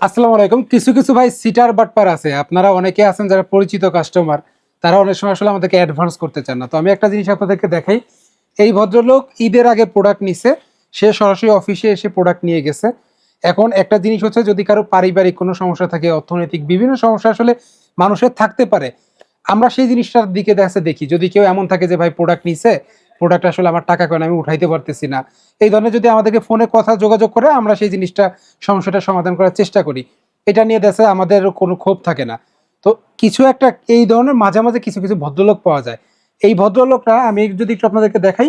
আসসালামু আলাইকুম। কিছু কিছু ভাই সিটার বাটপার আছে। আপনারা অনেকে আছেন যারা পরিচিত কাস্টমার তারা অনেক সময় আসলে আমাদেরকে অ্যাডভান্স করতে চান না। তো আমি একটা জিনিস আপনাদেরকে দেখাই। এই ভদ্রলোক ঈদের আগে প্রোডাক্ট নিছে। সে সরাসরি অফিসে এসে প্রোডাক্ট নিয়ে গেছে। এখন একটা জিনিস হচ্ছে, যদি কারও পারিবারিক কোনো সমস্যা থাকে, অর্থনৈতিক বিভিন্ন সমস্যা আসলে মানুষের থাকতে পারে। আমরা সেই জিনিসটার দিকে দেখা দেখি। যদি কেউ এমন থাকে যে, ভাই প্রোডাক্ট নিছে প্রোডাক্ট আসলে আমার টাকা কেন আমি উঠাইতে পারতেছি না। এই ধরনের যদি আমাদেরকে ফোনে কথা যোগাযোগ করে, আমরা সেই জিনিসটা, সমস্যাটা সমাধান করার চেষ্টা করি। এটা নিয়ে দেশে আমাদের কোনো ক্ষোভ থাকে না। তো কিছু একটা এই ধরনের মাঝে মাঝে কিছু কিছু ভদ্রলোক পাওয়া যায়। এই ভদ্রলোকরা, আমি যদি একটু আপনাদেরকে দেখাই,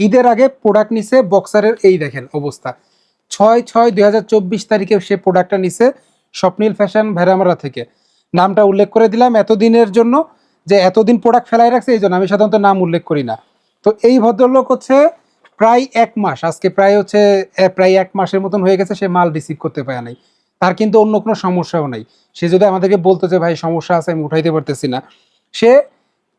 ঈদের আগে প্রোডাক্ট নিছে বক্সারের এই দেখেন অবস্থা। ছয় ছয় দুই তারিখে সে প্রোডাক্টটা নিছে স্বপ্নিল ফ্যাশন ভেরামারা থেকে। নামটা উল্লেখ করে দিলাম এতদিনের জন্য যে এতদিন প্রোডাক্ট ফেলাই রাখছে, এই জন্য আমি সাধারণত নাম উল্লেখ করি না। তো এই ভদ্রলোক হচ্ছে প্রায় এক মাস, আজকে প্রায় হচ্ছে প্রায় এক মাসের মতন হয়ে গেছে, সে মাল রিসিভ করতে পারে নাই। তার কিন্তু অন্য কোনো সমস্যাও নাই। সে যদি আমাদেরকে বলতো যে, ভাই, সমস্যা আছে, আমি উঠাইতে পারতেছি না। সে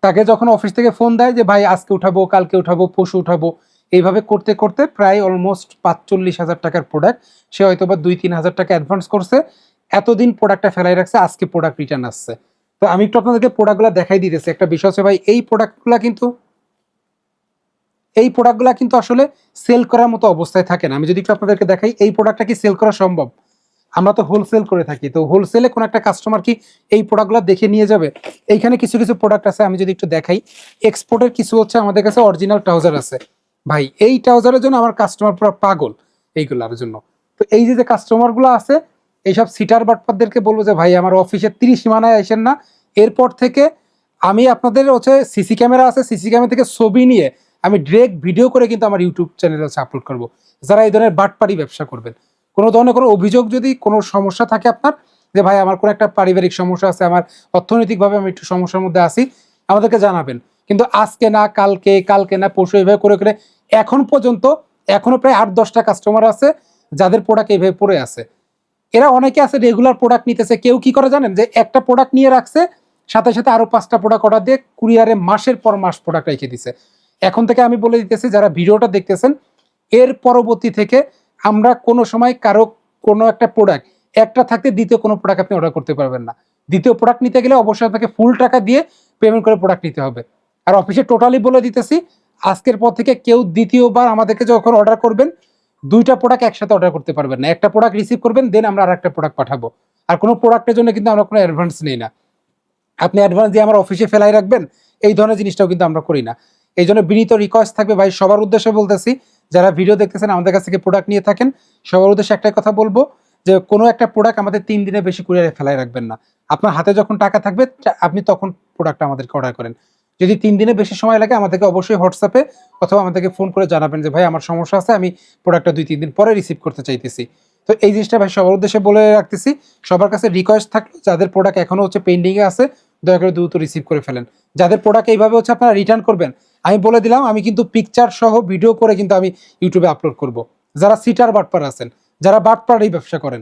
তাকে যখন অফিস থেকে ফোন দেয় যে, ভাই, আজকে উঠাবো, কালকে উঠাবো, পরশু উঠাবো। এইভাবে করতে করতে প্রায় অলমোস্ট পাঁচচল্লিশ হাজার টাকার প্রোডাক্ট সে হয়তো বা দুই, তিন হাজার টাকা অ্যাডভান্স করছে। এতদিন প্রোডাক্টটা ফেলাই রাখছে, আজকে প্রোডাক্ট রিটার্ন আসছে। তো আমি একটু আপনাদেরকে প্রোডাক্টগুলো দেখাই দিতেছি। একটা বিষয় হচ্ছে, ভাই, এই প্রোডাক্টগুলো কিন্তু এই প্রোডাক্টগুলো কিন্তু আসলে সেল করার মতো অবস্থায় থাকে না। আমি যদি একটু আপনাদেরকে দেখাই, এই প্রোডাক্টটা কি সেল করা সম্ভব? আমরা তো হোলসেল করে থাকি, তো হোলসেলে কোনো একটা কাস্টমার কি এই প্রোডাক্টগুলো দেখে নিয়ে যাবে? এইখানে কিছু কিছু প্রোডাক্ট আছে, আমি যদি একটু দেখাই। এক্সপোর্টের কিছু হচ্ছে আমাদের কাছে অরিজিনাল ট্রাউজার আছে। ভাই, এই ট্রাউজারের জন্য আমার কাস্টমার পুরো পাগল এইগুলোর জন্য। তো এই যে যে কাস্টমারগুলো আছে, এইসব সিটার বাটপারদেরকে বলব যে, ভাই, আমার অফিসের তিরিশ সীমানায় আসেন না। এরপর থেকে আমি আপনাদের হচ্ছে সিসি ক্যামেরা আছে সিসি ক্যামেরা থেকে ছবি নিয়ে আমি ডিরেক্ট ভিডিও করে কিন্তু আমার ইউটিউব চ্যানেলে হচ্ছে আপলোড করব। যারা এই ধরনের বাটপারি ব্যবসা করবেন, কোনো ধরনের কোনো অভিযোগ যদি কোনো সমস্যা থাকে আপনার, যে ভাই আমার কোনো একটা পারিবারিক সমস্যা আছে, আমার অর্থনৈতিকভাবে আমি একটু সমস্যার মধ্যে আছি, আমাদেরকে জানাবেন। কিন্তু আজকে না, কালকে কালকে না, পরশু এইভাবে করে করে এখন পর্যন্ত এখনও প্রায় আট, দশটা কাস্টমার আছে যাদের প্রোডাক্ট এইভাবে পড়ে আছে। এরা অনেকে আছে রেগুলার প্রোডাক্ট নিতেছে, কেউ কি করে জানেন? যে একটা প্রোডাক্ট নিয়ে রাখছে, সাথে সাথে আরও পাঁচটা প্রোডাক্ট অর্ডার দিয়ে কুরিয়ারে মাসের পর মাস প্রোডাক্ট রেখে দিছে। এখন থেকে আমি বলে দিতেছি, যারা ভিডিওটা দেখতেছেন, এর পরবর্তী থেকে আমরা কোনো সময় কারও কোনো একটা প্রোডাক্ট একটা থাকতে দ্বিতীয় কোনো প্রোডাক্ট আপনি অর্ডার করতে পারবেন না। দ্বিতীয় প্রোডাক্ট নিতে গেলে অবশ্যই আপনাকে ফুল টাকা দিয়ে পেমেন্ট করে প্রোডাক্ট নিতে হবে। আর অফিসে টোটালি বলে দিতেছি, আজকের পর থেকে কেউ দ্বিতীয়বার আমাদেরকে যখন অর্ডার করবেন, দুইটা প্রোডাক্ট একসাথে অর্ডার করতে পারবেন না। একটা প্রোডাক্ট রিসিভ করবেন দেন আমরা আর একটা প্রোডাক্ট পাঠাবো। আর কোনো প্রোডাক্টের জন্য কিন্তু আমরা কোনো অ্যাডভান্স নেই না। আপনি অ্যাডভান্স দিয়ে আমার অফিসে ফেলাই রাখবেন, এই ধরনের জিনিসটাও কিন্তু আমরা করি না। এই জন্য বিনীত রিকোয়েস্ট থাকবে। ভাই, সবার উদ্দেশ্যে বলতেছি, যারা ভিডিও দেখতেছেন, আমাদের কাছ থেকে প্রোডাক্ট নিয়ে থাকেন, সবার উদ্দেশ্যে একটাই কথা বলব, যে কোনো একটা প্রোডাক্ট আমাদের তিন দিনে বেশি কুরিয়ারে ফেলাই রাখবেন না। আপনার হাতে যখন টাকা থাকবে আপনি তখন প্রোডাক্টটা আমাদেরকে অর্ডার করেন। যদি তিন দিনে বেশি সময় লাগে, আমাদেরকে অবশ্যই হোয়াটসঅ্যাপে অথবা আমাদেরকে ফোন করে জানাবেন যে, ভাই, আমার সমস্যা আছে, আমি প্রোডাক্টটা দুই তিন দিন পরে রিসিভ করতে চাইতেছি। তো এই জিনিসটা ভাই, সবার উদ্দেশ্যে বলে রাখতেছি, সবার কাছে রিকোয়েস্ট থাকল, যাদের প্রোডাক্ট এখনও হচ্ছে পেন্ডিংয়ে আছে দয়া করে দ্রুত রিসিভ করে ফেলেন। যাদের প্রোডাক্ট এইভাবে হচ্ছে আপনারা রিটার্ন করবেন, আমি বলে দিলাম, আমি কিন্তু পিকচার সহ ভিডিও করে কিন্তু আমি ইউটিউবে আপলোড করব। যারা সিটার বাটপার আছেন, যারা বাটপার এই ব্যবসা করেন